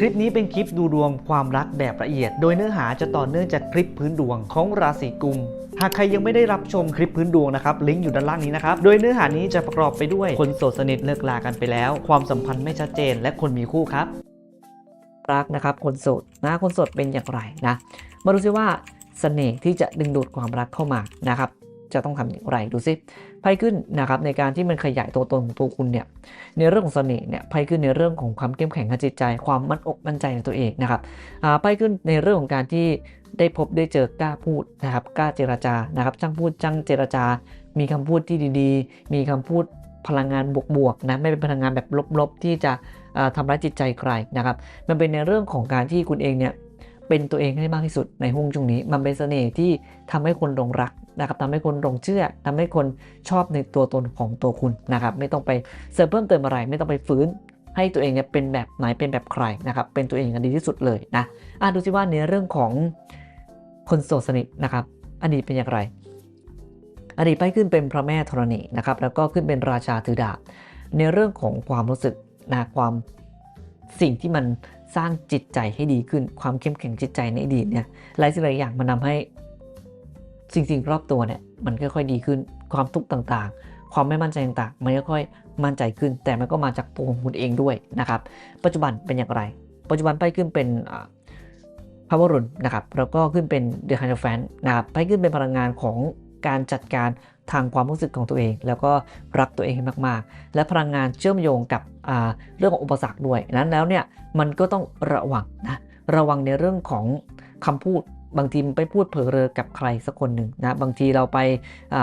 คลิปนี้เป็นคลิปดูดวงความรักแบบละเอียด โดยเนื้อหาจะต่อเนื่องจากคลิปพื้นดวงของราศีกุม หากใครยังไม่ได้รับชมคลิปพื้นดวงนะครับ ลิงก์อยู่ด้านล่างนี้นะครับ โดยเนื้อหานี้จะประกอบไปด้วยคนโสดสนิทเลิกลากันไปแล้ว ความสัมพันธ์ไม่ชัดเจน และคนมีคู่ครับ รักนะครับคนโสดนะคนโสดเป็นอย่างไรนะ มาดูซิว่าเสน่ห์ที่จะดึงดูดความรักเข้ามานะครับ จะต้องทำอย่างไรดูซิไพ่ขึ้นนะครับในการที่มันขยายตัวตนของตัวคุณเนี่ยในเรื่องของเสน่ห์เนี่ยไพ่ขึ้นในเรื่องของความเข้มแข็งทางจิตใจ ความมั่นอกมั่นใจในตัวเองนะครับอ่าไพ่ขึ้นในเรื่องของการที่ได้พบได้เจอกล้าพูดนะครับกล้าเจรจานะครับช่างพูดช่างเจรจา มีคำพูดที่ดีๆ มีคำพูดพลังงานบวกๆนะไม่เป็นพลังงานแบบลบๆ ที่จะทำร้ายจิตใจใครนะครับ มันเป็นในเรื่องของการที่คุณเองเนี่ย เป็นตัวเองให้มากที่สุดในห้วงช่วงนี้ มันเป็นเสน่ห์ที่ทำให้คนหลงรักนะครับทำให้คนหลงเชื่อทำให้คนชอบในตัวตนของตัวคุณนะครับ ไม่ต้องไปเสริมเพิ่มเติมอะไร ไม่ต้องไปฟื้นให้ตัวเองเนี่ยเป็นแบบไหนเป็นแบบใครนะครับเป็นตัวเองกันดีที่สุดเลยนะอะดูสิว่าในเรื่องของคนโสดสนิทนะครับอดีตเป็นอย่างไร อดีตไปขึ้นเป็นพระแม่ธรณีนะครับแล้วก็ขึ้นเป็นราชาถือดาบในเรื่องของความรู้สึกนะความสิ่งที่มัน สร้างจิตใจให้ดีขึ้น ความเข้มแข็งจิตใจในอดีตเนี่ยหลายสิ่งหลายอย่างมันทาให้สิ่งสิ่งรอบตัวเนี่ยมันค่อยๆดีขึ้น ความทุกข์ต่างๆ ความไม่มั่นใจต่างๆ มันค่อยๆมั่นใจขึ้น แต่มันก็มาจากตัวของคุณเองด้วยนะครับ ปัจจุบันเป็นอย่างไร ปัจจุบันไปขึ้นเป็นอ่าพระวรุณนะครับแล้วก็ขึ้นเป็นเดอะฮันแฟนนะครับไปขึ้นเป็นพลังงานของการจัดการ ทางความรู้สึกของตัวเอง แล้วก็รักตัวเองให้มาก ๆ และพลังงานเชื่อมโยงกับเรื่องของอุปสรรคด้วยนั้นแล้วเนี่ยมันก็ต้องระวังนะระวังในเรื่องของคำพูด บางทีไปพูดเผลอเรอกับใครสักคนหนึ่งนะบางทีเราไป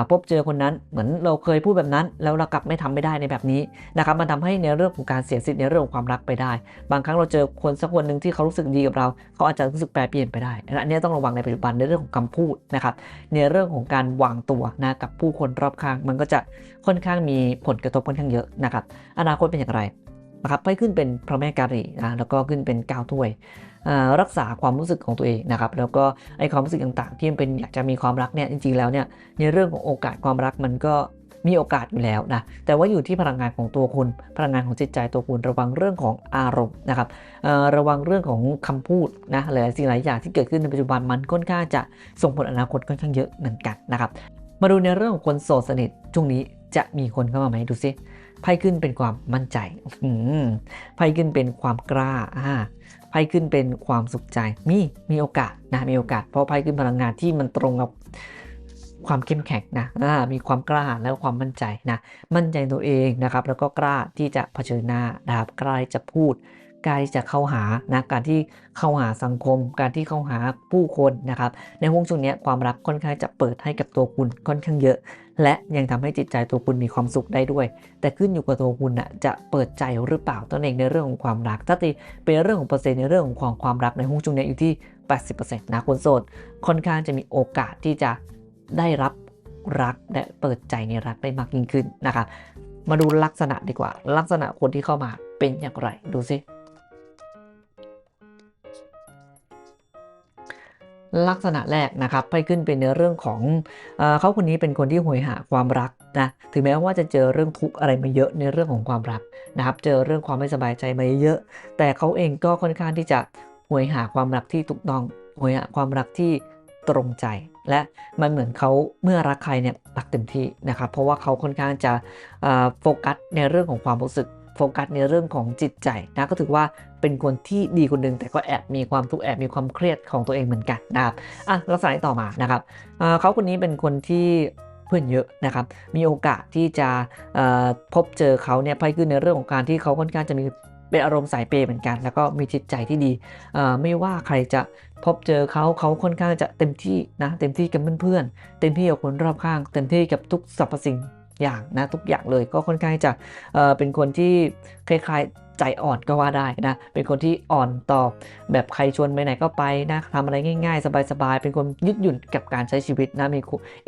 พบเจอคนนั้นเหมือนเราเคยพูดแบบนั้น แล้วเรากลับไม่ทำไม่ได้ในแบบนี้นะครับมันทำให้ในเรื่องของการเสียสิทธิ์ในเรื่องของความรักไปได้ บางครั้งเราเจอคนสักคนหนึ่งที่เขารู้สึกดีกับเรา เขาอาจจะรู้สึกแปรเปลี่ยนไปได้อันนี้ต้องระวังในปัจจุบันในเรื่องของคำพูดนะครับในเรื่องของการวางตัวนะกับผู้คนรอบข้าง มันก็จะค่อนข้างมีผลกระทบค่อนข้างเยอะนะครับอนาคตเป็นอย่างไรนะครับไปขึ้นเป็นพระแม่การีนะแล้วก็ขึ้นเป็นก้าวถ้วย รักษาความรู้สึกของตัวเองนะครับแล้วก็ไอความรู้สึกต่างๆ ที่มันเป็นอยากจะมีความรักเนี่ยจริงๆแล้วเนี่ยในเรื่องของโอกาสความรักมันก็มีโอกาสอยู่แล้วนะ แต่ว่าอยู่ที่พลังงานของตัวคุณ พลังงานของจิตใจตัวคุณ ระวังเรื่องของอารมณ์นะครับระวังเรื่องของคำพูดนะหลายๆสิ่งหลายอย่างที่เกิดขึ้นในปัจจุบันมันค่อนข้างจะส่งผลอนาคตค่อนข้างเยอะเหมือนกันนะครับ มาดูในเรื่องของคนโสดสนิทช่วงนี้จะมีคนเข้ามาไหมดูซิไพ่ขึ้นเป็นความมั่นใจไพ่ขึ้นเป็นความกล้าอ่า ไพ่ขึ้นเป็นความสุขใจ มีมีโอกาสนะมีโอกาส เพราะไพ่ขึ้นพลังงานที่มันตรงกับความเข้มแข็งนะอ่ามีความกล้าและความมั่นใจนะ มั่นใจตัวเองนะครับ แล้วก็กล้าที่จะเผชิญหน้านะครับกล้าที่จะพูด การที่จะเข้าหานะการที่เข้าหาสังคม การที่เข้าหาผู้คนนะครับ ในห่วงช่วงนี้ความรักค่อนข้างจะเปิดให้กับตัวคุณค่อนข้างเยอะ และยังทำให้จิตใจตัวคุณมีความสุขได้ด้วย แต่ขึ้นอยู่กับตัวคุณนะจะเปิดใจหรือเปล่าตัวเองในเรื่องของความรัก ถ้าตีเป็นเรื่องของเปอร์เซ็นต์ในเรื่องของความความรักในห่วงช่วงนี้อยู่ที่ 80%นะคนโสดค่อนข้างจะมีโอกาสที่จะได้รับรักและเปิดใจในรักได้มากยิ่งขึ้นนะครับ มาดูลักษณะดีกว่า ลักษณะคนที่เข้ามาเป็นอย่างไรดูซิ ลักษณะแรกนะครับไปขึ้นเป็นในเรื่องของเอเขาคนนี้เป็นคนที่หวยหาความรักนะถึงแม้ว่าจะเจอเรื่องทุกข์อะไรมาเยอะในเรื่องของความรักนะครับ เจอเรื่องความไม่สบายใจมาเยอะ แต่เขาเองก็ค่อนข้างที่จะหวยหาความรักที่ถูกต้องหวยหาความรักที่ตรงใจ และมันเหมือนเขาเมื่อรักใครเนี่ยรักเต็มที่นะครับ เพราะว่าเขาค่อนข้างจะโฟกัสในเรื่องของความรู้สึก โฟกัสในเรื่องของจิตใจนะก็ถือว่าเป็นคนที่ดีคนหนึ่งแต่ก็แอบมีความทุกข์แอบมีความเครียดของตัวเองเหมือนกันนะครับอะลักษณะต่อมานะครับเเขาคนนี้เป็นคนที่เพื่อนเยอะนะครับมีโอกาสที่จะพบเจอเขาเนี่ยไปขึ้นในเรื่องของการที่เขาค่อนข้างจะมีเป็นอารมณ์สายเปย์เหมือนกัน แล้วก็มีจิตใจที่ดี ไม่ว่าใครจะพบเจอเขาเขาค่อนข้างจะเต็มที่นะเต็มที่กับเพื่อนๆเต็มที่กับคนรอบข้าง เต็มที่กับทุกสรรพสิ่ง อย่างนะทุกอย่างเลยก็ค่อนข้างจะเเป็นคนที่คล้ายๆใจอ่อนก็ว่าได้นะเป็นคนที่อ่อนต่อแบบใครชวนไปไหนก็ไปนะทำอะไรง่าย ๆ สบายๆเป็นคนยืดหยุ่นกับการใช้ชีวิตนะมี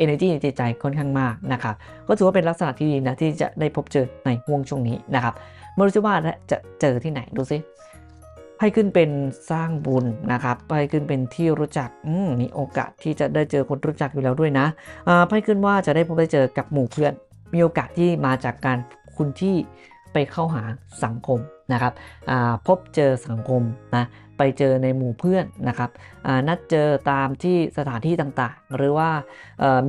energy ในจิตใจค่อนข้างมากนะครับก็ถือว่าเป็นลักษณะที่ดีนะที่จะได้พบเจอในห่วงช่วงนี้นะครับไมาดูซิว่าจะเจอที่ไหนดูซิให้ขึ้นเป็นสร้างบุญนะครับให้ขึ้นเป็นที่รู้จักอืมมีโอกาสที่จะได้เจอคนรู้จักอยู่แล้วด้วยนะให้ขึ้นว่าจะได้พบได้เจอกับหมู่เพื่อน มีโอกาสที่มาจากการคุณที่ไปเข้าหาสังคมนะครับพบเจอสังคมนะไปเจอในหมู่เพื่อนนะครับ นัดเจอตามที่สถานที่ต่างๆ หรือว่า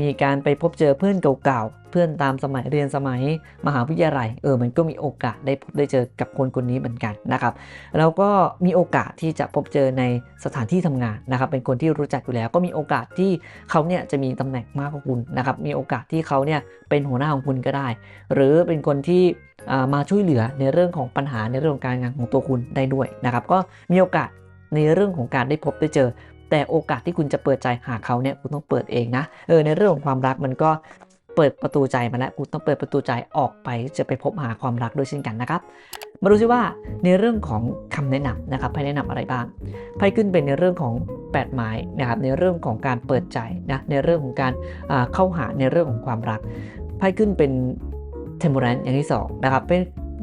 มีการไปพบเจอเพื่อนเก่าๆ เพื่อนตามสมัยเรียนสมัยมหาวิทยาลัย เออ มันก็มีโอกาสได้พบได้เจอกับคนคนนี้เหมือนกันนะครับ แล้วก็มีโอกาสที่จะพบเจอในสถานที่ทำงานนะครับ เป็นคนที่รู้จักอยู่แล้ว ก็มีโอกาสที่เขาเนี่ยจะมีตำแหน่งมากกว่าคุณนะครับ มีโอกาสที่เขาเนี่ยเป็นหัวหน้าของคุณก็ได้ หรือเป็นคนที่มาช่วยเหลือในเรื่องของปัญหาในเรื่องของการงานของตัวคุณได้ด้วยนะครับ ก็มีโอกาส ในเรื่องของการได้พบได้เจอ แต่โอกาสที่คุณจะเปิดใจหาเขาเนี่ยคุณต้องเปิดเองนะเออในเรื่องของความรักมันก็เปิดประตูใจมาแล้วคุณต้องเปิดประตูใจออกไปจะไปพบหาความรักด้วยเช่นกันนะครับ มาดูซิว่าในเรื่องของคำแนะนำนะครับไพ่แนะนำอะไรบ้างไพ่ขึ้นเป็นในเรื่องของ8ไม้นะครับในเรื่องของการเปิดใจนะในเรื่องของการเข้าหาในเรื่องของความรักไพ่ขึ้นเป็นเทมโ r รนอย่างที่สองนะครับเป็น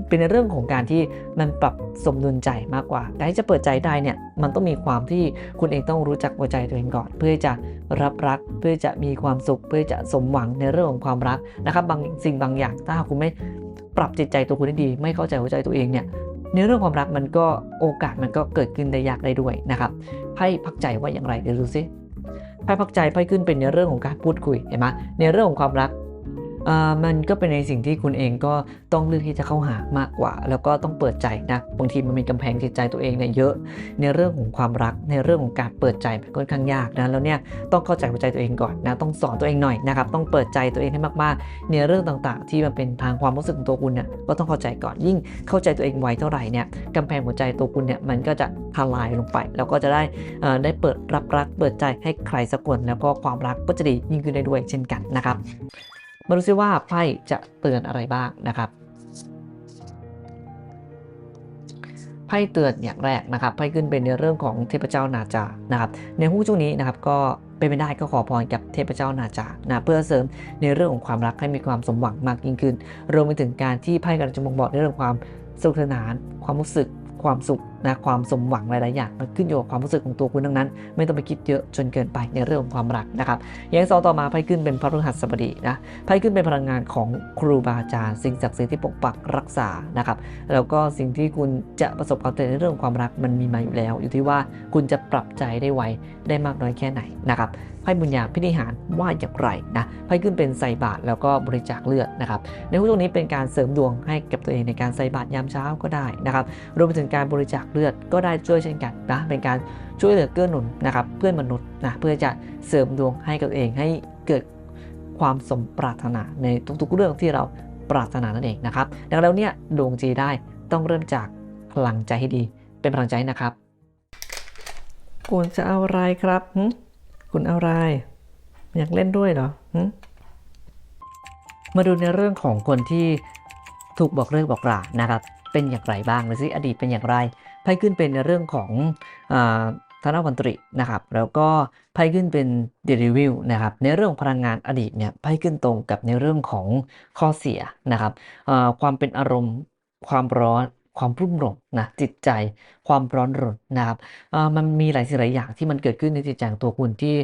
เป็นในเรื่องของการที่มันปรับสมดุลใจมากกว่าการที่จะเปิดใจได้เนี่ยมันต้องมีความที่คุณเองต้องรู้จักหัวใจตัวเองก่อน เพื่อจะรับรัก เพื่อจะมีความสุข เพื่อจะสมหวังในเรื่องของความรักนะครับบางสิ่งบางอย่างถ้าหากคุณไม่ปรับจิตใจตัวคุณให้ดี ไม่เข้าใจหัวใจตัวเองเนี่ยในเรื่องความรักมันก็โอกาสมันก็เกิดขึ้นได้ยากได้ด้วยนะครับไพ่พักใจว่าอย่างไรเดี๋ยวดูซิไพ่พักใจไพ่ขึ้นเป็นในเรื่องของการพูดคุยเห็นไหมในเรื่องของความรัก มันก็เป็นในสิ่งที่คุณเองก็ต้องเลือกที่จะเข้าหามากกว่า แล้วก็ต้องเปิดใจนะบางทีมันมีกำแพงจิตใจตัวเองเนี่ยเยอะ ในเรื่องของความรักในเรื่องของการเปิดใจมันค่อนข้างยากนะแล้วเนี่ยต้องเข้าใจหัวใจตัวเองก่อนนะต้องสอนตัวเองหน่อยนะครับต้องเปิดใจตัวเองให้มากๆ ในเรื่องต่างๆ ที่มันเป็นทางความรู้สึกของตัวคุณเนี่ยก็ต้องเข้าใจก่อนยิ่งเข้าใจตัวเองไวเท่าไหร่เนี่ยกำแพงหัวใจตัวคุณเนี่ยมันก็จะทลายลงไป แล้วก็จะได้อ่อได้เปิดรับรักเปิดใจให้ใครสักคนแล้วก็ความรักก็จะดียิ่งขึ้นได้ด้วยเช่นกันนะครับ มาดูซิว่าไพ่จะเตือนอะไรบ้างนะครับไพ่เตือนอย่างแรกนะครับไพ่ขึ้นเป็นในเรื่องของเทพเจ้านาจานะครับในหุ้ช่วงนี้นะครับก็เป็นไปได้ก็ขอพรกับเทพเจ้านาจานะเพื่อเสริมในเรื่องของความรักให้มีความสมหวังมากยิ่งขึ้นรวมไปถึงการที่ไพ่กำลังจะบ่งบอกในเรื่องความสนุกสนาน ความรู้สึกความสุข นะความสมหวังหลายๆอย่างมันขึ้นอยู่กับความรู้สึกของตัวคุณทั้งนั้น ไม่ต้องไปคิดเยอะจนเกินไปในเรื่องของความรักนะครับอย่างสองต่อมาไพ่ขึ้นเป็นพระฤหัสบดีนะไพ่ขึ้นเป็นพลังงานของครูบาอาจารย์ สิ่งศักดิ์สิทธิ์ที่ปกปักรักษานะครับแล้วก็สิ่งที่คุณจะประสบความสำเร็จในเรื่องของความรักมันมีมาอยู่แล้ว อยู่ที่ว่าคุณจะปรับใจได้ไวได้มากน้อยแค่ไหนนะครับไพ่บุญญาพินิหารว่าอย่างไรนะไพ่ขึ้นเป็นใส่บาตรแล้วก็บริจาคเลือดนะครับในหุ้นตรงนี้เป็นการเสริมดวงให้กับตัวเองในการใส่บาตรยามเช้าก็ได้นะครับรวมไปถึงการบริจาคเลือดก็ได้ช่วยเช่นกันนะเป็นการช่วยเหลือเกื้อหนุนนะครับเพื่อนมนุษย์นะเพื่อจะเสริมดวงให้กับตัวเองให้เกิดความสมปรารถนาในทุกๆเรื่องที่เราปรารถนานั่นเองนะครับดังนั้นแล้วเนี่ยดวงจีได้ต้องเริ่มจากพลังใจให้ดี เป็นพลังใจให้นะครับคุณจะเอาอะไรครับหึคุณเอาอะไร อยากเล่นด้วยเหรอหึมาดูในเรื่องของคนที่ถูกบอกเลิกบอกลานะครับ เป็นอย่างไรบ้างหรือสิอดีตเป็นอย่างไร ไพ่ขึ้นเป็นในเรื่องของอาธนวันตรีนะครับแล้วก็ไพ่ขึ้นเป็นเดริวิลนะครับในเรื่องพลังงานอดีตเนี่ยไพ่ขึ้นตรงกับในเรื่องของข้อเสียนะครับความเป็นอารมณ์ความร้อน ความรุ่มหลงนะจิตใจความร้อนรนนะครับมันมีหลายสิ่งหลายอย่างที่มันเกิดขึ้นในจิตใจของตัวคุณที่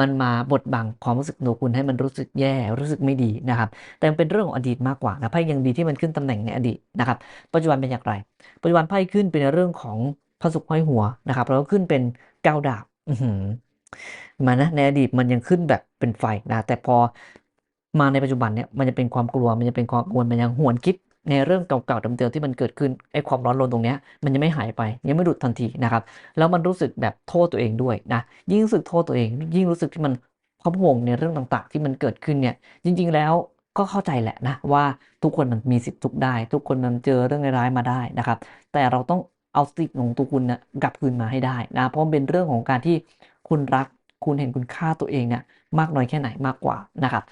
มันมาบดบังความรู้สึกตัวคุณให้มันรู้สึกแย่รู้สึกไม่ดีนะครับ แต่มันเป็นเรื่องของอดีตมากกว่านะไพ่ยังดีที่มันขึ้นตำแหน่งในอดีตนะครับ ปัจจุบันเป็นอย่างไร ปัจจุบันไพ่ขึ้นเป็นเรื่องของพระศุกร์ห้อยหัวนะครับแล้วก็ขึ้นเป็นก้าวดาบมานะในอดีตมันยังขึ้นแบบเป็นไฟนะแต่พอมาในปัจจุบันเนี่ยมันจะเป็นความกลัวมันจะเป็นความกังวลมันยังหวนคิด ในเรื่องเก่าๆเดิมๆที่มันเกิดขึ้นไอ้ความร้อนรนตรงเนี้ยมันยังไม่หายไปยังไม่หลุดทันทีนะครับแล้วมันรู้สึกแบบโทษตัวเองด้วยนะยิ่งรู้สึกโทษตัวเอง ยิ่งรู้สึกที่มันพะวงในเรื่องต่างๆ ที่มันเกิดขึ้นเนี่ยจริง ๆ แล้วก็เข้าใจแหละนะว่าทุกคนมันมีสิทธิ์ทุกได้ ทุกคนมันเจอเรื่องร้ายๆมาได้นะครับ แต่เราต้องเอาสติของตัวคุณนะกลับคืนมาให้ได้นะเพราะมันเป็นเรื่องของการที่คุณรักคุณเห็นคุณค่าตัวเองเนี่ยมากน้อยแค่ไหนมากกว่านะครับ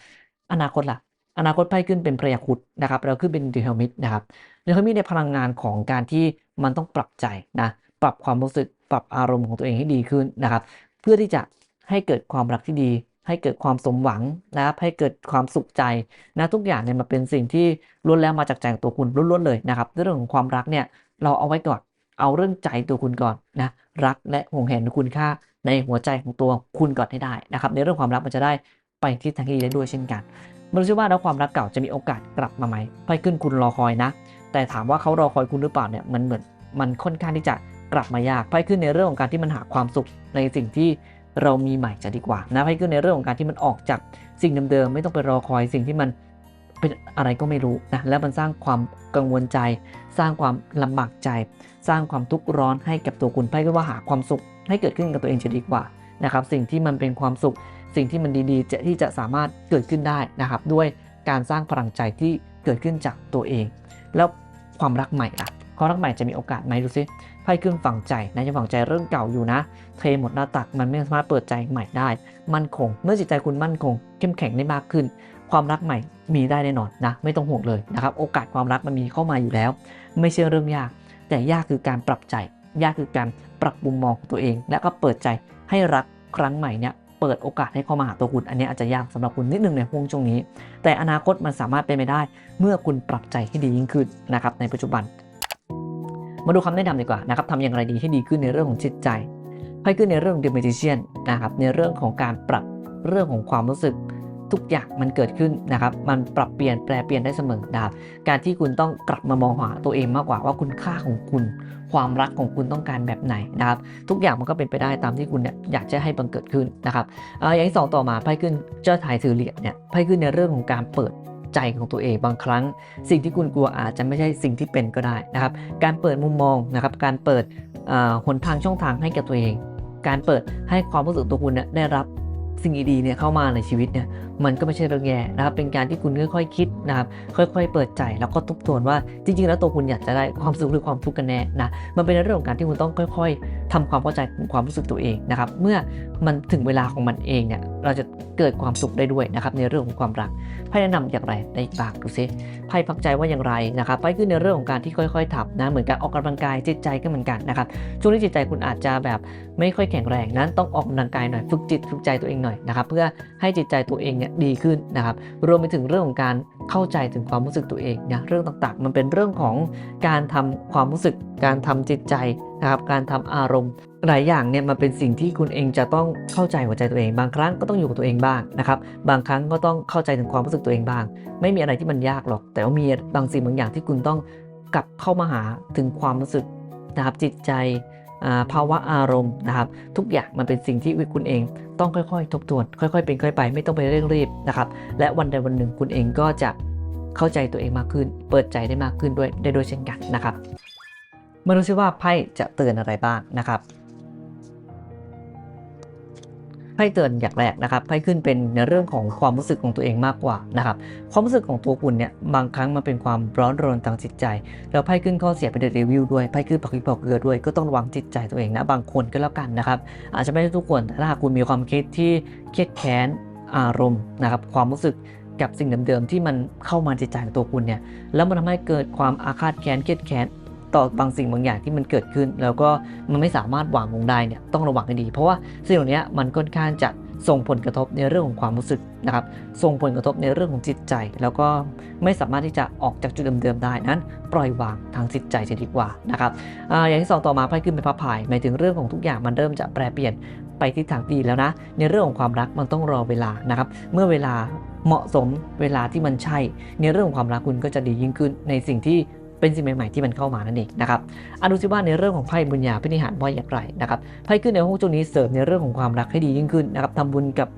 อนาคตล่ะ อนาคตไพ่ขึ้นเป็นพระยาคุดนะครับแล้วขึ้นเป็นเดลมิดนะครับเดลมิดในพลังงานของการที่มันต้องปรับใจนะปรับความรู้สึกปรับอารมณ์ของตัวเองให้ดีขึ้นนะครับ เพื่อที่จะให้เกิดความรักที่ดี ให้เกิดความสมหวังนะครับให้เกิดความสุขใจนะทุกอย่างเนี่ยมันเป็นสิ่งที่ล้วนแล้วมาจากใจของตัวคุณล้วนๆเลยนะครับเรื่องของความรักเนี่ยเราเอาไว้ก่อนเอาเรื่องใจตัวคุณก่อนนะรักและห่วงแหนคุณค่าในหัวใจของตัวคุณก่อนให้ได้นะครับในเรื่องความรักมันจะได้ไปที่ทางที่ดีได้ด้วยเช่นกัน ไม่รู้ว่าแล้วความรักเก่าจะมีโอกาสกลับมาไหมไพ่ขึ้นคุณรอคอยนะ แต่ถามว่าเขารอคอยคุณหรือเปล่าเนี่ยมันเหมือนมันค่อนข้างที่จะกลับมายากไพ่ขึ้นในเรื่องของการที่มันหาความสุขในสิ่งที่เรามีใหม่จะดีกว่านะไพ่ขึ้นในเรื่องของการที่มันออกจากสิ่งเดิมๆไม่ต้องไปรอคอยสิ่งที่มันเป็นอะไรก็ไม่รู้นะแล้วมันสร้างความกังวลใจ สร้างความลำบากใจ สร้างความทุกข์ร้อนให้กับตัวคุณไพ่ก็ว่าหาความสุขให้เกิดขึ้นกับตัวเองจะดีกว่านะครับสิ่งที่มันเป็นความสุข สิ่งที่มันดีๆ จะที่จะสามารถเกิดขึ้นได้นะครับ ด้วยการสร้างพลังใจที่เกิดขึ้นจากตัวเอง แล้วความรักใหม่ล่ะความรักใหม่จะมีโอกาสไหมดูซิไพ่ขึ้นฝังใจนะยังฝังใจเรื่องเก่าอยู่นะ เทหมดหน้าตักมันไม่สามารถเปิดใจใหม่ได้ มั่นคง เมื่อจิตใจคุณมั่นคง เข้มแข็งได้มากขึ้น ความรักใหม่มีได้แน่นอนนะ ไม่ต้องห่วงเลยนะครับ โอกาสความรักมันมีเข้ามาอยู่แล้ว ไม่ใช่เรื่องยาก แต่ยากคือการปรับใจ ยากคือการปรับมุมมองของตัวเอง และก็เปิดใจให้รักครั้งใหม่เนี่ย เปิดโอกาสให้เข้ามาหาตัวคุณ อันนี้อาจจะยากสำหรับคุณนิดนึงในห่วงช่วงนี้ แต่อนาคตมันสามารถเป็นไปได้ เมื่อคุณปรับใจให้ดียิ่งขึ้นนะครับในปัจจุบัน มาดูคำแนะนำดีกว่านะครับทำอย่างไรดีให้ดีขึ้นในเรื่องของจิตใจให้ขึ้นในเรื่องเดเมจิเชียนนะครับในเรื่องของการปรับเรื่องของความรู้สึก ทุกอย่างมันเกิดขึ้นนะครับ มันปรับเปลี่ยนแปลเปลี่ยนได้เสมอนะครับ การที่คุณต้องกลับมามองหาตัวเองมากกว่าว่าคุณค่าของคุณ ความรักของคุณต้องการแบบไหนนะครับ ทุกอย่างมันก็เป็นไปได้ตามที่คุณเนี่ยอยากจะให้บังเกิดขึ้นนะครับอ่ออย่างที่สองต่อมาไพ่ขึ้นเจ้าถ่ายถือเหรียญเนี่ยไพ่ขึ้นในเรื่องของการเปิดใจของตัวเองบางครั้ง สิ่งที่คุณกลัวอาจจะไม่ใช่สิ่งที่เป็นก็ได้นะครับ การเปิดมุมมองนะครับ การเปิดอ่อหนทางช่องทางให้กับตัวเอง การเปิดให้ความรู้สึกตัวคุณเนี่ยได้รับ สิ่งดีๆเนี่ยเข้ามาในชีวิตเนี่ยมันก็ไม่ใช่เรื่องแย่นะครับเป็นการที่คุณค่อยๆคิดนะครับค่อย ๆ เปิดใจแล้วก็ทบทวนว่าจริง ๆ แล้วตัวคุณอยากจะได้ความสุขหรือความทุกข์กันแน่นะมันเป็นเรื่องของการที่คุณต้องค่อย ๆทำความเข้าใจความรู้สึกตัวเองนะครับเมื่อมันถึงเวลาของมันเองเนี่ยเราจะเกิดความสุขได้ด้วยนะครับในเรื่องของความรักไพ่แนะนำอย่างไรได้บ้างดูซิไพ่พักใจว่าอย่างไรนะครับไพ่ขึ้นในเรื่องของการที่ค่อยๆทำนะเหมือนการออกกำลังกายจิตใจก็เหมือนกันนะครับช่วงนี้จิตใจคุณอาจจะแบบไม่ค่อยแข็งแรงนั้นต้องออกกำลังกายหน่อยฝึกจิตฝึกใจตัวเองหน่อยนะครับเพื่อให้จิตใจตัวเองเนี่ยดีขึ้นนะครับรวมไปถึงเรื่องของการเข้าใจถึงความรู้สึกตัวเองนะเรื่องต่างๆ มันเป็นเรื่องของการทำความรู้สึกการทำจิตใจนะครับการทำอารมณ์ หลายอย่างเนี่ยมันเป็นสิ่งที่คุณเองจะต้องเข้าใจหัวใจตัวเอง บางครั้งก็ต้องอยู่กับตัวเองบ้างนะครับบางครั้งก็ต้องเข้าใจถึงความรู้สึกตัวเองบ้าง ไม่มีอะไรที่มันยากหรอก แต่ว่ามีบางสิ่งบางอย่างที่คุณต้องกลับเข้ามาหาถึงความรู้สึกนะครับจิตใจภาวะอารมณ์นะครับทุกอย่างมันเป็นสิ่งที่คุณเองต้องค่อยๆ ทบทวน ค่อยๆ เป็นค่อยไป ไม่ต้องไปเร่งรีบนะครับและวันใดวันหนึ่งคุณเองก็จะเข้าใจตัวเองมากขึ้น เปิดใจได้มากขึ้นด้วยได้ด้วยเช่นกันนะครับมาดูซิว่าไพ่จะเตือนอะไรบ้างนะครับ ไพ่เตือนอย่างแรกนะครับไพ่ขึ้นเป็นในเรื่องของความรู้สึกของตัวเองมากกว่านะครับความรู้สึกของตัวคุณเนี่ยบางครั้งมันเป็นความร้อนรนทางจิตใจ แล้วไพ่ขึ้นข้อเสียเป็นเดรีวิวด้วยไพ่ขึ้นปักพิปอกเกลือด้วยก็ต้องระวังจิตใจตัวเองนะบางคนก็แล้วกันนะครับอาจจะไม่ใช่ทุกคนถ้าหากคุณมีความคิดที่เครียดแค้นอารมณ์นะครับความรู้สึกกับสิ่งเดิมๆที่มันเข้ามาจิตใจของตัวคุณเนี่ยแล้วมันทำให้เกิดความอาฆาตแค้นเครียดแค้น ต่อบางสิ่งบางอย่างที่มันเกิดขึ้น แล้วก็มันไม่สามารถวางลงได้เนี่ยต้องระวังให้ดี เพราะว่าสิ่งเหล่านี้มันค่อนข้างจะส่งผลกระทบในเรื่องของความรู้สึกนะครับ ส่งผลกระทบในเรื่องของจิตใจ แล้วก็ไม่สามารถที่จะออกจากจุดเดิมๆได้นั้น ปล่อยวางทางจิตใจจะดีกว่านะครับออย่างที่สองต่อมาไพ่ขึ้นเป็นพระพายหมายถึงเรื่องของทุกอย่างมันเริ่มจะแปรเปลี่ยนไปทิศทางดีแล้วนะ ในเรื่องของความรักมันต้องรอเวลานะครับ เมื่อเวลาเหมาะสมเวลาที่มันใช่ ในเรื่องของความรักคุณก็จะดียิ่งขึ้นในสิ่งที่ เป็นสิ่งใหม่ๆที่มันเข้ามานั่นเองนะครับอะดูซิว่าในเรื่องของไพ่บุญญาพินิหารว่าอย่างไรนะครับไพ่ขึ้นในห้องช่วงนี้เสริมในเรื่องของความรักให้ดียิ่งขึ้นนะครับทำบุญกับ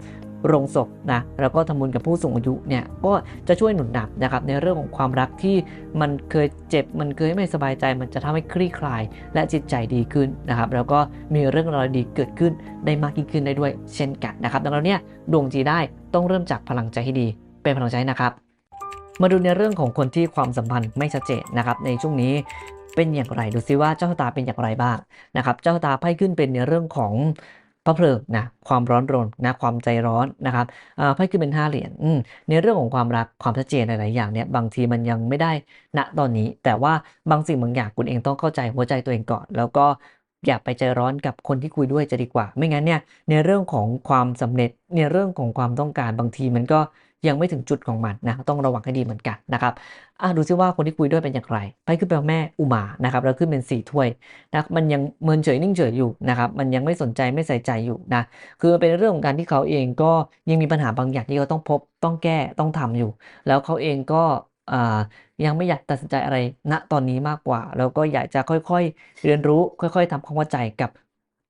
โรงศพนะแล้วก็ทำบุญกับผู้สูงอายุเนี่ยก็จะช่วยหนุนนำนะครับในเรื่องของความรักที่มันเคยเจ็บมันเคยไม่สบายใจ มันจะทำให้คลี่คลาย และจิตใจดีขึ้นนะครับแล้วก็มีเรื่องราวดีเกิดขึ้นได้มากยิ่งขึ้นได้ด้วยเช่นกันนะครับดังนั้นเนี่ยดวงจีได้ต้องเริ่มจากพลังใจให้ดีเป็นพลังใจนะครับ มาดูในเรื่องของคนที่ความสัมพันธ์ไม่ชัดเจนนะครับในช่วงนี้เป็นอย่างไรดูซิว่าเจ้าชะตาเป็นอย่างไรบ้างนะครับเจ้าชะตาไพ่ขึ้นเป็นในเรื่องของพระเพลิงนะความร้อนรนนะความใจร้อนนะครับอ่าไพ่ขึ้นเป็นห้าเหรียญในเรื่องของความรักความชัดเจนหลาย ๆ อย่างเนี่ยบางทีมันยังไม่ได้ณตอนนี้ แต่ว่าบางสิ่งบางอย่างคุณเองต้องเข้าใจหัวใจตัวเองก่อน แล้วก็ อย่าไปใจร้อนกับคนที่คุยด้วยจะดีกว่า ไม่งั้นเนี่ยในเรื่องของความสำเร็จในเรื่องของความต้องการบางทีมันก็ยังไม่ถึงจุดของมันนะต้องระวังให้ดีเหมือนกันนะครับอะดูซิว่าคนที่คุยด้วยเป็นอย่างไรไพ่ขึ้นเป็นแม่อุมานะครับแล้วขึ้นเป็นสี่ถ้วยนะมันยังเมินเฉยนิ่งเฉยอยู่นะครับมันยังไม่สนใจไม่ใส่ใจอยู่นะคือเป็นเรื่องของการที่เขาเองก็ยังมีปัญหาบางอย่างที่เขาต้องพบต้องแก้ต้องทำอยู่ แล้วเขาเองก็ ยังไม่อยากตัดสินใจอะไรณตอนนี้มากกว่า แล้วก็อยากจะค่อยๆ เรียนรู้ค่อย ๆทำความเข้าใจกับ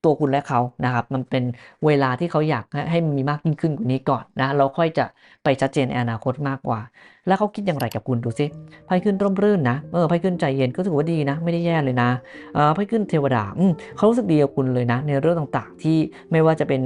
ตัวคุณและเขานะครับ มันเป็นเวลาที่เขาอยากให้มีมากยิ่งขึ้นกว่านี้ก่อนนะ เราค่อยจะไปชัดเจนในอนาคตมากกว่าแล้วเขาคิดอย่างไรกับคุณดูสิไพ่ขึ้นร่มรื่นนะเออไพ่ขึ้นใจเย็นก็ถือว่าดีนะ ไม่ได้แย่เลยนะเออไพ่ขึ้นเทวดาอืมเขารู้สึกดีกับคุณเลยนะ ในเรื่องต่างๆ ที่ไม่ว่าจะเป็น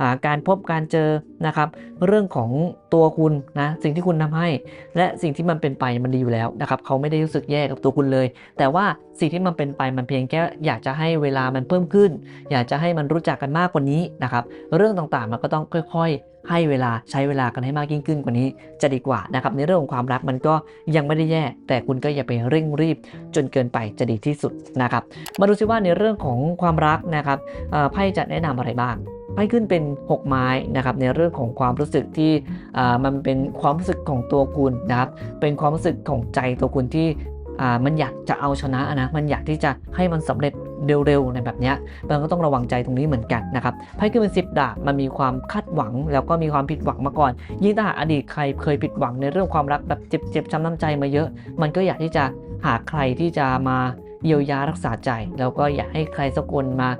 อ่าการพบการเจอนะครับเรื่องของตัวคุณนะสิ่งที่คุณทำให้ และสิ่งที่มันเป็นไปมันดีอยู่แล้วนะครับเขาไม่ได้รู้สึกแย่กับตัวคุณเลย แต่ว่าสิ่งที่มันเป็นไปมันเพียงแค่อยากจะให้เวลามันเพิ่มขึ้น อยากจะให้มันรู้จักกันมากกว่านี้นะครับเรื่องต่างๆมันก็ต้องค่อย ๆ ให้เวลาใช้เวลากันให้มากยิ่งขึ้นกว่านี้จะดีกว่านะครับในเรื่องของความรักมันก็ยังไม่ได้แย่ แต่คุณก็อย่าไปเร่งรีบจนเกินไปจะดีที่สุดนะครับ มาดูซิว่าในเรื่องของความรักนะครับไพ่จะแนะนำอะไรบ้างไพ่ขึ้นเป็น 6 ไม้นะครับในเรื่องของความรู้สึกที่มันเป็นความรู้สึกของตัวคุณนะครับเป็นความรู้สึกของใจตัวคุณที่มันอยากจะเอาชนะนะ มันอยากที่จะให้มันสำเร็จ เร็วๆในแบบนี้มันก็ต้องระวังใจตรงนี้เหมือนกันนะครับไพ่ขึ้นเป็นสิบดาบมันมีความคาดหวัง แล้วก็มีความผิดหวังมาก่อน ยิ่งถ้าหากอดีตใครเคยผิดหวังในเรื่องความรักแบบเจ็บๆช้ำน้ำใจมาเยอะ มันก็อยากที่จะหาใครที่จะมาเยียวยารักษาใจ แล้วก็อยากให้ใครสักคนมา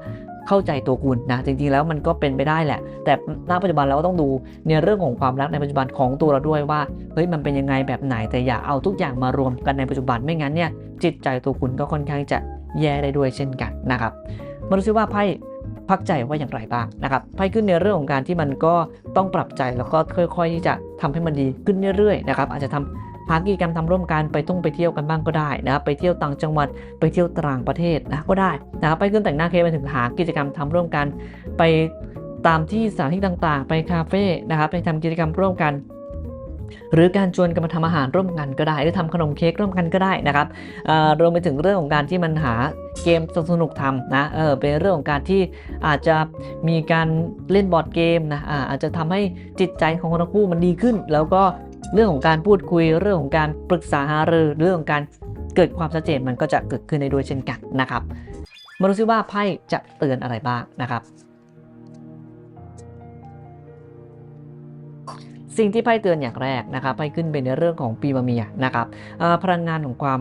เข้าใจตัวคุณนะจริงๆแล้วมันก็เป็นไปได้แหละ แต่ณปัจจุบันเราก็ต้องดูในเรื่องของความรักในปัจจุบันของตัวเราด้วยว่าเฮ้ยมันเป็นยังไงแบบไหนแต่อย่าเอาทุกอย่างมารวมกันในปัจจุบันไม่งั้นเนี่ยจิตใจตัวคุณก็ค่อนข้างจะ แย่ได้ด้วยเช่นกันนะครับมาดูซิว่าไพ่พักใจว่าอย่างไรบ้างนะครับไพ่ขึ้นในเรื่องของการที่มันก็ต้องปรับใจแล้วก็ค่อยๆที่จะทำให้มันดีขึ้นเรื่อยๆนะครับอาจจะทำหากิจกรรมทำร่วมกันไปท่องไปเที่ยวกันบ้างก็ได้นะครับไปเที่ยวต่างจังหวัดไปเที่ยวต่างประเทศนะก็ได้นะครับไปขึ้นแต่งหน้าเคไปถึงหากิจกรรมทำร่วมกัน ไปตามที่สถานที่ต่างๆ ไปคาเฟ่นะครับไปทำกิจกรรมร่วมกัน หรือการชวนกันมาทำอาหารร่วมกันก็ได้ หรือทำขนมเค้กร่วมกันก็ได้นะครับรวมไปถึงเรื่องของการที่มันหาเกมสนุกทำนะเออเป็นเรื่องของการที่อาจจะมีการเล่นบอร์ดเกมนะอาจจะทำให้จิตใจของคนทั้งคู่มันดีขึ้น แล้วก็เรื่องของการพูดคุยเรื่องของการปรึกษาหารือเรื่องของการเกิดความชัดเจนมันก็จะเกิดขึ้นในด้วยเช่นกันนะครับมาดูซิว่าไพ่จะเตือนอะไรบ้างนะครับ สิ่งที่ไพ่เตือนอย่างแรกนะครับไพ่ขึ้นเป็นในเรื่องของปีมะเมียนะครับพลังงานของความ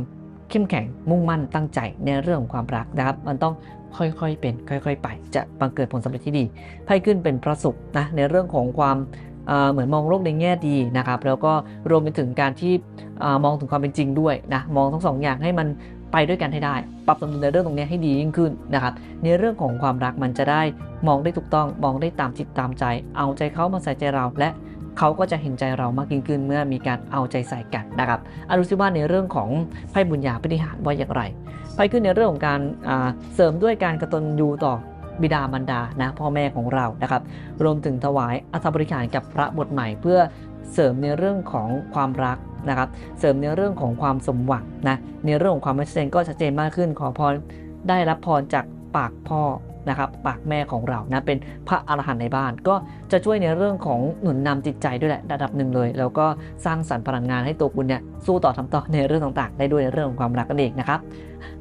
เข้มแข็งมุ่งมั่นตั้งใจในเรื่องของความรักนะครับ มันต้องค่อยๆเป็น ค่อย ๆ ไป จะบังเกิดผลสำเร็จที่ดีไพ่ขึ้นเป็นพระศุกร์นะในเรื่องของความเหมือนมองโลกในแง่ดีนะครับ แล้วก็รวมไปถึงการที่มองถึงความเป็นจริงด้วยนะมองทั้งสองอย่างให้มันไปด้วยกันให้ได้ ปรับสมดุลในเรื่องตรงนี้ให้ดียิ่งขึ้นนะครับ ในเรื่องของความรักมันจะได้มองได้ถูกต้อง มองได้ตามจิตตามใจ เอาใจเขามาใส่ใจเราและ เขาก็จะเห็นใจเรามากยิ่งขึ้นเมื่อมีการเอาใจใส่กันนะครับอารุซิว่าในเรื่องของไพ่บุญญาปฏิหารว่าอย่างไรไพ่ขึ้นในเรื่องของการเสริมด้วยการกระตุนยูต่อบิดามารดานะพ่อแม่ของเรานะครับ รวมถึงถวายอัฐบริขารกับพระบทใหม่เพื่อเสริมในเรื่องของความรักนะครับ เสริมในเรื่องของความสมหวังนะในเรื่องของความชัดเจนก็ชัดเจนมากขึ้นขอพรได้รับพรจากปากพ่อ นะครับปากแม่ของเรานะเป็นพระอรหันต์ในบ้าน ก็จะช่วยในเรื่องของหนุนนำจิตใจด้วยแหละระดับหนึ่งเลย แล้วก็สร้างสรรค์พลังงานให้ตัวคุณเนี่ยสู้ต่อทำต่อในเรื่องต่างๆ ได้ด้วยในเรื่องของความรักนั่นเองนะครับ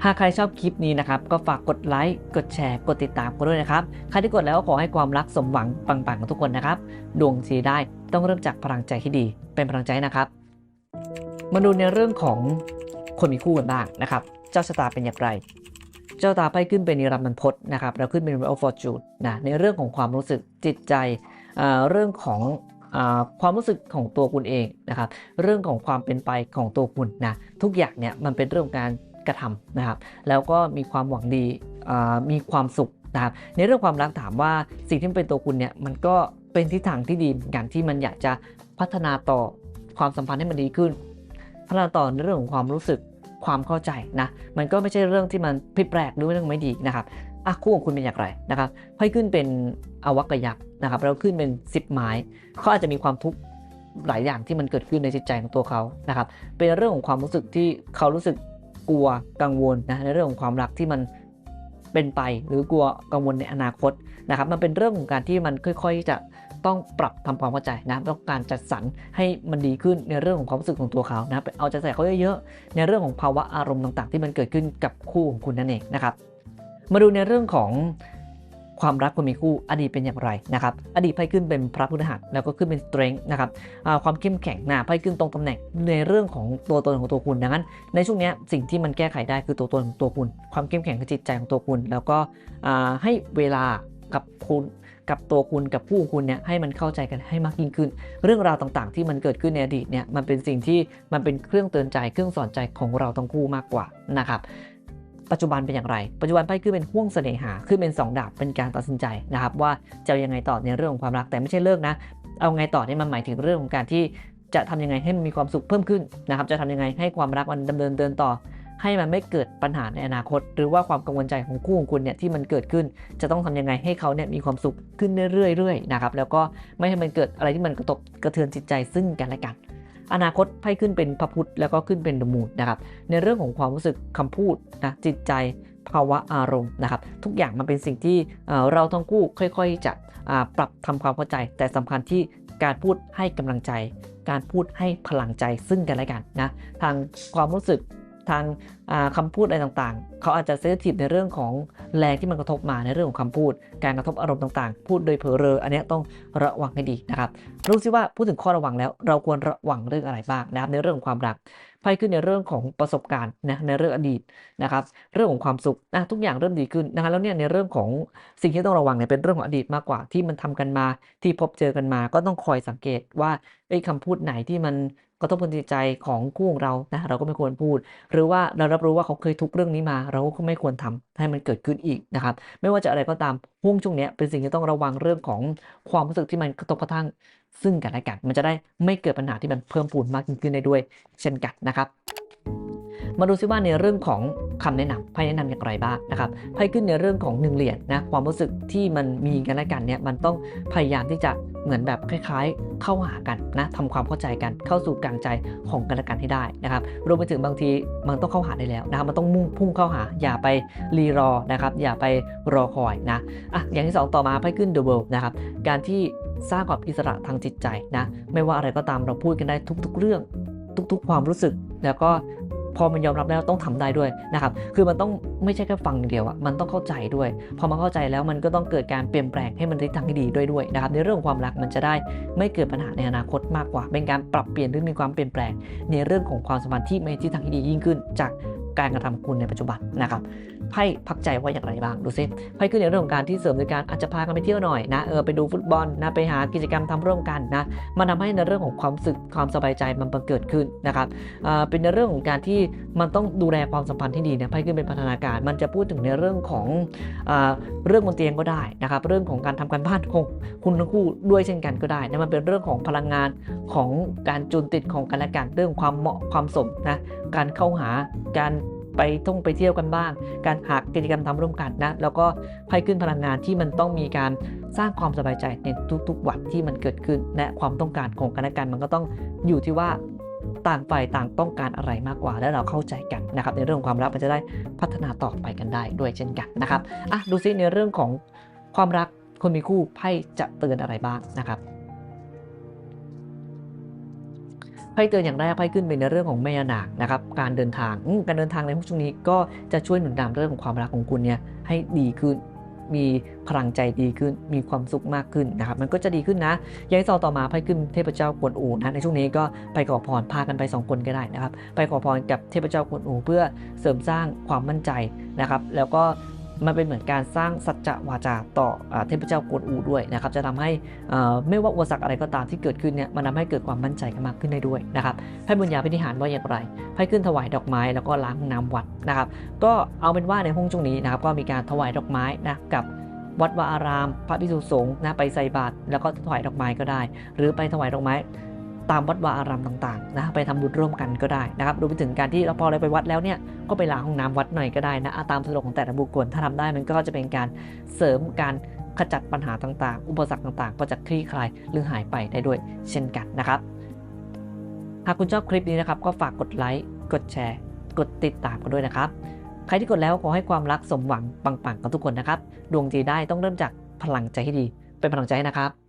หากใครชอบคลิปนี้นะครับก็ฝากกดไลค์กดแชร์ กดติดตามกันด้วยนะครับใครที่กดแล้วก็ขอให้ความรักสมหวังปังๆกับทุกคนนะครับดวงสีได้ต้องเริ่มจากพลังใจที่ดี เป็นพลังใจนะครับมาดูในเรื่องของคนมีคู่กันบ้างนะครับ เจ้าชะตาเป็นอย่างไร เจ้าตาไพ่ขึ้นเป็นนิรันดร์บรรพตนะครับแล้วขึ้นเป็น Wheel of Fortune นะในเรื่องของความรู้สึกจิตใจเรื่องของอความรู้สึกของตัวคุณเองนะครับ เรื่องของความเป็นไปของตัวคุณนะทุกอย่างเนี่ยมันเป็นเรื่องของการกระทำนะครับ แล้วก็มีความหวังดีมีความสุขนะครับในเรื่องความรักถามว่าสิ่งที่เป็นตัวคุณเนี่ยมันก็เป็นทิศทางที่ดีเหมือนกันที่มันอยากจะพัฒนาต่อความสัมพันธ์ให้มันดีขึ้น พัฒนาต่อในเรื่องของความรู้สึก ความเข้าใจนะมันก็ไม่ใช่เรื่องที่มันผิดแปลกหรือเรื่องไม่ดีนะครับอะคู่ของคุณเป็นอย่างไรนะครับไพ่ขึ้นเป็นอวักยักษ์นะครับแล้วขึ้นเป็นสิบไม้เขาอาจจะมีความทุกข์หลายอย่างที่มันเกิดขึ้นในจิตใจของตัวเขานะครับเป็นเรื่องของความรู้สึกที่เขารู้สึกกลัวกังวลนะในเรื่องของความรักที่มันเป็นไปหรือกลัวกังวลในอนาคตนะครับ มันเป็นเรื่องของการที่มันค่อย ๆ จะ ต้องปรับทำความเข้าใจนะต้องการจัดสรรให้มันดีขึ้นในเรื่องของความรู้สึกของตัวเขานะไปเอาใจใส่เขาเยอะๆในเรื่องของภาวะอารมณ์ต่างๆ ที่มันเกิดขึ้นกับคู่ของคุณนั่นเองนะครับ มาดูในเรื่องของความรักคนมีคู่อดีตเป็นอย่างไรนะครับอดีตไพ่ขึ้นเป็นพระพุทธหัสแล้วก็ขึ้นเป็น strength นะครับความเข้มแข็งนะไพ่ขึ้นตรงตำแหน่งในเรื่องของตัวตนของตัวคุณดังนั้น ในช่วงนี้สิ่งที่มันแก้ไขได้คือตัวตนของตัวคุณ ความเข้มแข็งของจิตใจของตัวคุณ แล้วก็ให้เวลากับคุณ กับตัวคุณกับคู่คุณเนี่ยให้มันเข้าใจกันให้มากยิ่งขึ้น เรื่องราวต่างๆ ที่มันเกิดขึ้นในอดีตเนี่ยมันเป็นสิ่งที่มันเป็นเครื่องเตือนใจเครื่องสอนใจของเราทั้งคู่มากกว่านะครับปัจจุบันเป็นอย่างไร ปัจจุบันไพ่ขึ้นเป็นห่วงเสน่หา ขึ้นเป็น 2 ดาบ เป็นการตัดสินใจนะครับว่าจะยังไงต่อในเรื่องของความรัก แต่ไม่ใช่เลิกนะ เอาไงต่อเนี่ยมันหมายถึงเรื่องของการที่จะทำยังไงให้มันมีความสุขเพิ่มขึ้นนะครับ จะทำยังไงให้ความรักมันดำเนินเดินต่อ ให้มันไม่เกิดปัญหาในอนาคต หรือว่าความกังวลใจของคู่ของคุณเนี่ยที่มันเกิดขึ้น จะต้องทำยังไงให้เขาเนี่ยมีความสุขขึ้นเรื่อยๆนะครับแล้วก็ไม่ให้มันเกิดอะไรที่มันกระทบกระเทือนจิตใจซึ่งกันและกัน อนาคตไพ่ขึ้นเป็นพระพุทธแล้วก็ขึ้นเป็นดมูดนะครับในเรื่องของความรู้สึกคำพูดนะจิตใจภาวะอารมณ์นะครับ ทุกอย่างมันเป็นสิ่งที่เราทั้งคู่ค่อยๆจะปรับทำความเข้าใจ แต่สำคัญที่การพูดให้กำลังใจ การพูดให้พลังใจซึ่งกันและกันนะทางความรู้สึก ทางอ่าคำพูดอะไรต่างๆ เขาอาจจะเซนซิทีฟในเรื่องของแรงที่มันกระทบมาในเรื่องของคำพูด การกระทบอารมณ์ต่างๆ พูดโดยเผลอเรออันนี้ต้องระวังให้ดีนะครับ รู้สิว่าพูดถึงข้อระวังแล้ว เราควรระวังเรื่องอะไรบ้างนะครับในเรื่องของความรักไพ่ขึ้นในเรื่องของประสบการณ์นะในเรื่องอดีตนะครับ เรื่องของความสุขนะทุกอย่างเริ่มดีขึ้นนะครับแล้วเนี่ยในเรื่องของสิ่งที่ต้องระวังเนี่ยเป็นเรื่องของอดีตมากกว่าที่มันทำกันมาที่พบเจอกันมา ก็ต้องคอยสังเกตว่าไอ้คำพูดไหนที่มัน กระทบจิตใจของคู่ของเรานะเราก็ไม่ควรพูด หรือว่าเรารับรู้ว่าเขาเคยทุกเรื่องนี้มา เราก็ไม่ควรทำให้มันเกิดขึ้นอีกนะครับ ไม่ว่าจะอะไรก็ตามห่วงช่วงนี้เป็นสิ่งที่ต้องระวังเรื่องของความรู้สึกที่มันกระทบกระทั่งซึ่งกันและกัน มันจะได้ไม่เกิดปัญหาที่มันเพิ่มปูนมากยิ่งขึ้นได้ด้วย เช่นกันนะครับ มาดูซิว่าในเรื่องของคำแนะนำไพ่แนะนำอย่างไรบ้างนะครับไพ่ขึ้นในเรื่องของหนึ่งเหรียญนะความรู้สึกที่มันมีกันและกันเนี่ยมันต้องพยายามที่จะเหมือนแบบคล้ายๆ เข้าหากันนะทำความเข้าใจกันเข้าสู่กลางใจของกันและกันให้ได้นะครับรวมไปถึงบางทีมันต้องเข้าหาได้แล้วนะครับมันต้องมุ่งพุ่งเข้าหา อย่าไปรีรอนะครับอย่าไปรอคอยนะอะอย่างที่สองต่อมาไพ่ขึ้น The World นะครับการที่สร้างความอิสระทางจิตใจนะไม่ว่าอะไรก็ตามเราพูดกันได้ทุก ๆ เรื่องทุกๆ ความรู้สึก แล้วก็ พอมันยอมรับแล้วต้องทำได้ด้วยนะครับ คือมันต้องไม่ใช่แค่ฟังอย่างเดียวอะมันต้องเข้าใจด้วย พอมาเข้าใจแล้วมันก็ต้องเกิดการเปลี่ยนแปลงให้มันทิศทางที่ดีด้วยด้วยนะครับ ในเรื่องของความรักมันจะได้ไม่เกิดปัญหาในอนาคตมากกว่า เป็นการปรับเปลี่ยนหรือมีความเปลี่ยนแปลง ในเรื่องของความสัมพันธ์ที่มีทิศทางที่ดียิ่งขึ้นจาก การกระทำของคุณในปัจจุบันนะครับไพ่พักใจว่าอย่างไรบ้างดูซิไพ่ขึ้นในเรื่องของการที่เสริมในการอาจจะพากันไปเที่ยวหน่อยนะเออไปดูฟุตบอลนะไปหากิจกรรมทำร่วมกันนะมันทำให้ในเรื่องของความสึกความสบายใจมันบังเกิดขึ้นนะครับอ่าเป็นในเรื่องของการที่มันต้องดูแลความสัมพันธ์ที่ดีนะไพ่ขึ้นเป็นพัฒนาการ มันจะพูดถึงในเรื่องของอเรื่องบนเตียงก็ได้นะครับเรื่องของการทำการบ้านของคุณทั้งคู่ด้วยเช่นกันก็ได้นะมันเป็นเรื่องของพลังงานของการจูนติดของกันและกันเรื่องความเหมาะความสมนะการเข้าหาการ ไปท่องไปเที่ยวกันบ้าง การหากิจกรรมทำร่วมกันนะ แล้วก็ไพ่ขึ้นพลังงานที่มันต้องมีการสร้างความสบายใจในทุกๆ วันที่มันเกิดขึ้นและความต้องการของกันและกันมันก็ต้องอยู่ที่ว่าต่างฝ่ายต่างต้องการอะไรมากกว่า และเราเข้าใจกันนะครับ ในเรื่องของความรักมันจะได้พัฒนาต่อไปกันได้ด้วยเช่นกันนะครับอะดูซิในเรื่องของความรักคนมีคู่ไพ่จะเตือนอะไรบ้างนะครับ ไพ่เตือนอย่างแรกไพ่ขึ้นเป็นในเรื่องของแม่นางนะครับการเดินทางการเดินทางในช่วงนี้ก็จะช่วยหนุนนำเรื่องของความรักของคุณเนี่ยให้ดีขึ้นมีพลังใจดีขึ้น มีความสุขมากขึ้นนะครับ มันก็จะดีขึ้นนะย่างที่สองต่อมาไพ่ขึ้นเทพเจ้ากวนอูนะในช่วงนี้ก็ไปขอพรพากันไปสองคนก็ได้นะครับ ไปขอพรกับเทพเจ้ากวนอู เพื่อเสริมสร้างความมั่นใจนะครับ แล้วก็ มันเป็นเหมือนการสร้างสัจจวาจาต่ออเทพเจ้ากวนอูด้วยนะครับจะทำให้ไม่ว่าอุปสรรคอะไรก็ตามที่เกิดขึ้นเนี่ยมันทำให้เกิดความมั่นใจกันมากขึ้นได้ด้วยนะครับให้บุญญาพิธิหารว่าอย่างไรให้ขึ้นถวายดอกไม้แล้วก็ล้างห้องน้ำวัดนะครับก็เอาเป็นว่าในห้องช่วงนี้นะครับก็มีการถวายดอกไม้นะกับวัดวาอาราม พระภิกษุสงฆ์นะไปใส่บาตรแล้วก็ถวายดอกไม้ก็ได้ หรือไปถวายดอกไม้ ตามวัดวาอารามต่างๆนะไปทำบุญร่วมกันก็ได้นะครับรวมไปถึงการที่เราพอเราไปวัดแล้วเนี่ยก็ไปล้างห้องน้ำวัดหน่อยก็ได้นะตามสะดวกของแต่ละบุคคลถ้าทำได้มันก็จะเป็นการเสริมการขจัดปัญหาต่างๆ อุปสรรคต่างๆ ก็จะคลี่คลายหรือหายไปได้ด้วยเช่นกันนะครับ หากคุณชอบคลิปนี้นะครับ ก็ฝากกดไลค์ กดแชร์ กดติดตามกันด้วยนะครับ ใครที่กดแล้วขอให้ความรักสมหวังปังๆ กับทุกคนนะครับ ดวงดีได้ต้องเริ่มจากพลังใจให้ดี เป็นพลังใจนะครับ